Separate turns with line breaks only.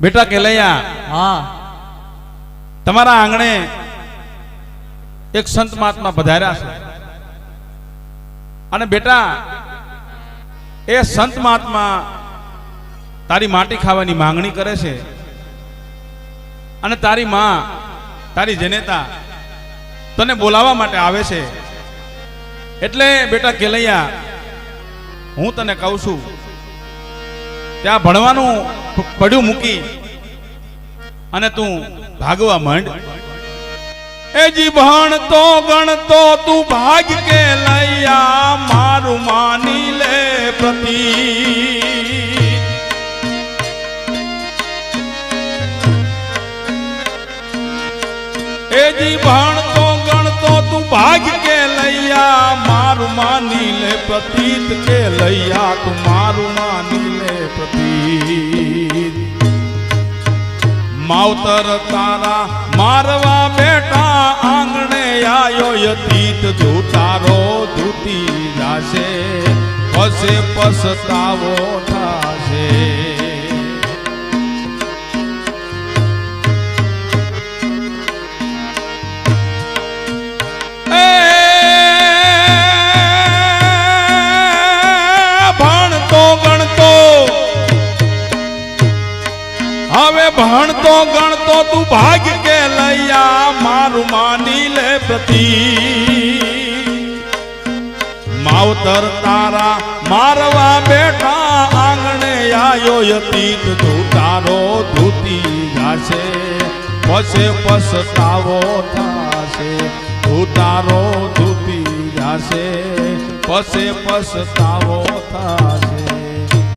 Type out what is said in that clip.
બેટા કેલૈયા
હા.
તમારા આંગણે એક સંત મહાત્મા પધાર્યા છે. અને બેટા એ સંત મહાત્મા તારી માટી ખાવાની માંગણી કરે છે. અને તારી માં તારી જનેતા તને બોલાવવા માટે આવે છે. એટલે બેટા કેલૈયા હું તને કહું છું ત્યાં ભણવાનું પડ્યું મૂકી અને તું ભાગવા માંડ. એ જી ભણતો ગણતો તું ભાગ કે લૈયા મારું માની લે પ્રતિ એ જી ભણતો ગણતો તું ભાગ કે લૈયા મારું માની લે પ્રતીત કે લૈયા તું મારું માની લે પ્રતીત માવતર તારા મારવા બેટા આંગણે આયો યતીત ધૂતારો ધૂતી જાશે પસે પસતાવો થાશે. હવે ભણતો, ગણતો તું ભાગ કે લૈયા? મારું માની લે પ્રતિ માવતર તારા મારવા બેઠા, આંગણે આયો યતીત. તું તારો ધૂતી જાશે પછે પસતાવો થાશે. તું તારો ધૂતી જાશે પછે પસતાવો થાશે.